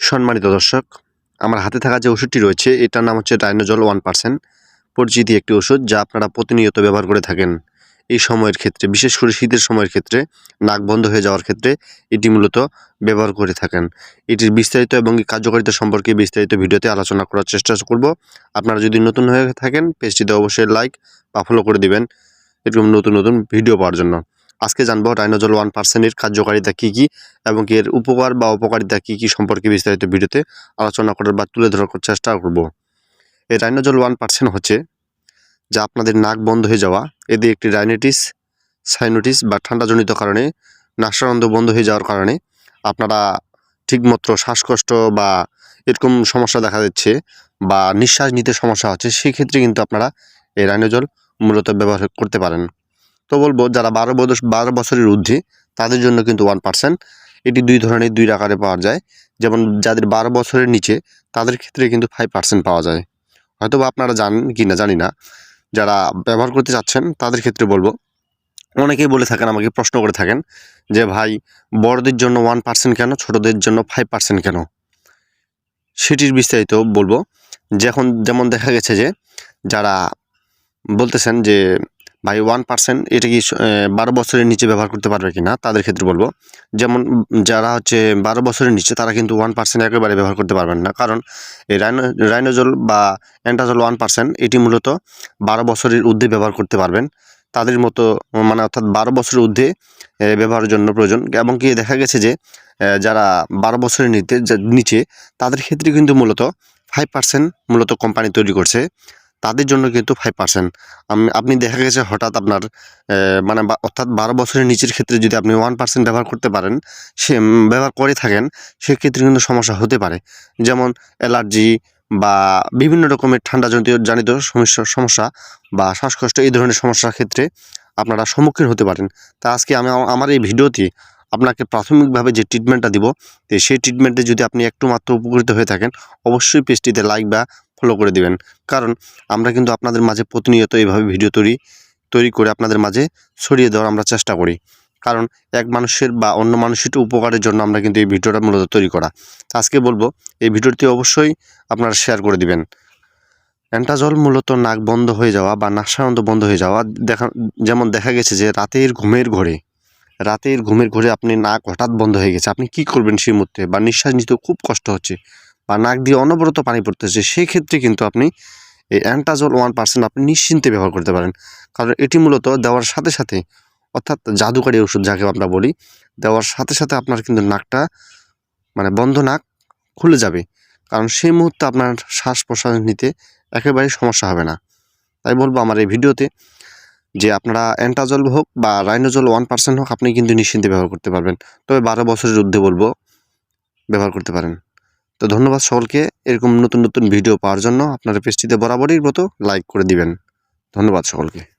সম্মানিত দর্শক, আমার হাতে থাকা যে ওষুধটি রয়েছে, এটার নাম হচ্ছে ডাইনোজল ওয়ান পার্সেন্ট পরিচিতি একটি ওষুধ যা আপনারা প্রতিনিয়ত ব্যবহার করে থাকেন। এই সময়ের ক্ষেত্রে, বিশেষ করে শীতের সময়ের ক্ষেত্রে, নাক বন্ধ হয়ে যাওয়ার ক্ষেত্রে এটি মূলত ব্যবহার করে থাকেন। এটির বিস্তারিত এবং কার্যকারিতা সম্পর্কে বিস্তারিত ভিডিওতে আলোচনা করার চেষ্টা করব। আপনারা যদি নতুন হয়ে থাকেন, পেজটিতে অবশ্যই লাইক বা ফলো করে দিবেন। এরকম নতুন নতুন ভিডিও পাওয়ার জন্য। আজকে জানব ডাইনোজল ওয়ান পার্সেন্টের কার্যকারিতা কী কী এবং এর উপকার বা অপকারিতা কী কী সম্পর্কে বিস্তারিত ভিডিওতে আলোচনা করার বা তুলে ধরার চেষ্টা করব। এই রাইনোজল ওয়ান পার্সেন্ট হচ্ছে যা আপনাদের নাক বন্ধ হয়ে যাওয়া এতে একটি রাইনাইটিস সাইনোটিস বা ঠান্ডাজনিত কারণে নাসানন্দ বন্ধ হয়ে যাওয়ার কারণে আপনারা ঠিকমতো শ্বাসকষ্ট বা এরকম সমস্যা দেখা যাচ্ছে বা নিঃশ্বাস নিতে সমস্যা হচ্ছে, সেক্ষেত্রে কিন্তু আপনারা এই রাইনোজল মূলত ব্যবহার করতে পারেন। তো বলব, যারা বারো বছর বারো বছরের ঊর্ধ্বে, তাদের জন্য কিন্তু ওয়ান পার্সেন্ট এটি দুই ধরনের, দুই আকারে পাওয়া যায়। যেমন যাদের বারো বছরের নিচে, তাদের ক্ষেত্রে কিন্তু ফাইভ পার্সেন্ট পাওয়া যায়। হয়তো বা আপনারা জানেন কি না জানি না। যারা ব্যবহার করতে চাচ্ছেন, তাদের ক্ষেত্রে বলব, অনেকেই বলে থাকেন, আমাকে প্রশ্ন করে থাকেন যে, ভাই, বড়দের জন্য ওয়ান পার্সেন্ট কেন? ছোটদের জন্য ফাইভ পার্সেন্ট কেন? সেটির বিস্তারিত বলব। যখন, যেমন দেখা গেছে যে, যারা বলতেছেন যে ভাই ওয়ান পার্সেন্ট এটা কি বারো বছরের নিচে ব্যবহার করতে পারবে কি না তাদের ক্ষেত্রে বলব। যেমন যারা হচ্ছে বারো বছরের নিচে, তারা কিন্তু ওয়ান পার্সেন্ট একেবারে ব্যবহার করতে পারবেন না। কারণ এই রাইনো রাইনোজল বা অ্যান্টাজল ওয়ান পার্সেন্ট এটি মূলত বারো বছরের ঊর্ধ্বে ব্যবহার করতে পারবেন। তাদের মতো মানে অর্থাৎ বারো বছরের ঊর্ধ্বে ব্যবহারের জন্য প্রয়োজন। এবং কি দেখা গেছে যে যারা বারো বছরের নিতে নিচে, তাদের ক্ষেত্রে কিন্তু মূলত ফাইভ পার্সেন্ট মূলত কোম্পানি তৈরি করছে। তাদের জন্য কিন্তু ফাইভ পার্সেন্ট আপনি দেখা গেছে হঠাৎ আপনার মানে অর্থাৎ বারো বছরের নিচের ক্ষেত্রে যদি আপনি ওয়ান পার্সেন্ট ব্যবহার করতে পারেন, সে ব্যবহার করে থাকেন, সেক্ষেত্রে কিন্তু সমস্যা হতে পারে। যেমন অ্যালার্জি বা বিভিন্ন রকমের ঠান্ডা জনিত জনিত সমস্যা সমস্যা বা শ্বাসকষ্ট, এই ধরনের সমস্যার ক্ষেত্রে আপনারা সম্মুখীন হতে পারেন। তা আজকে আমি আমার এই ভিডিওতে আপনাকে প্রাথমিকভাবে যে ট্রিটমেন্টটা দিব সেই ট্রিটমেন্টে যদি আপনি একটু মাত্র উপকৃত হয়ে থাকেন, অবশ্যই পেজটিতে লাইক বা ফলো করে দিবেন। কারণ আমরা কিন্তু আপনাদের মাঝে প্রতিনিয়ত এইভাবে ভিডিও তৈরি তৈরি করে আপনাদের মাঝে ছড়িয়ে দেওয়ার আমরা চেষ্টা করি। কারণ এক মানুষের বা অন্য মানুষের উপকারের জন্য আমরা কিন্তু এই ভিডিওটা মূলত তৈরি করা। আজকে বলব, এই ভিডিওটি অবশ্যই আপনারা শেয়ার করে দিবেন। অ্যান্টাজল মূলত নাক বন্ধ হয়ে যাওয়া বা নাসানন্দ বন্ধ হয়ে যাওয়া দেখা, যেমন দেখা গেছে যে রাতের ঘুমের ঘরে, রাতের ঘুমের ঘরে আপনি নাক হঠাৎ বন্ধ হয়ে গেছে। আপনি কি করবেন সেই মুহূর্তে? বা নিঃশ্বাস নিতে খুব কষ্ট হচ্ছে। বা নাক দিয়ে অনবরত পানি পড়তেছে সেই ক্ষেত্রে কিন্তু আপনি এই অ্যান্টাজল ওয়ান পার্সেন্ট আপনি নিশ্চিন্তে ব্যবহার করতে পারেন। কারণ এটি মূলত দেওয়ার সাথে সাথে, অর্থাৎ জাদুকারী ওষুধ যাকে আমরা বলি, দেওয়ার সাথে সাথে আপনার কিন্তু নাকটা মানে বন্ধ নাক খুলে যাবে। কারণ সেই মুহূর্তে আপনার শ্বাস প্রশ্বাস নিতে একেবারেই সমস্যা হবে না। তাই বলব আমার এই ভিডিওতে যে আপনারা অ্যান্টাজল হোক বা রাইনোজল ওয়ান পার্সেন্ট হোক, আপনি কিন্তু নিশ্চিন্তে ব্যবহার করতে পারবেন। তবে বারো বছরের ঊর্ধ্বে বলব, ব্যবহার করতে পারেন। তো ধন্যবাদ সকলকে। এরকম নতুন নতুন ভিডিও পাওয়ার জন্য আপনারা পেজটিতে বরাবরই মতো লাইক করে দিবেন। ধন্যবাদ সকলকে।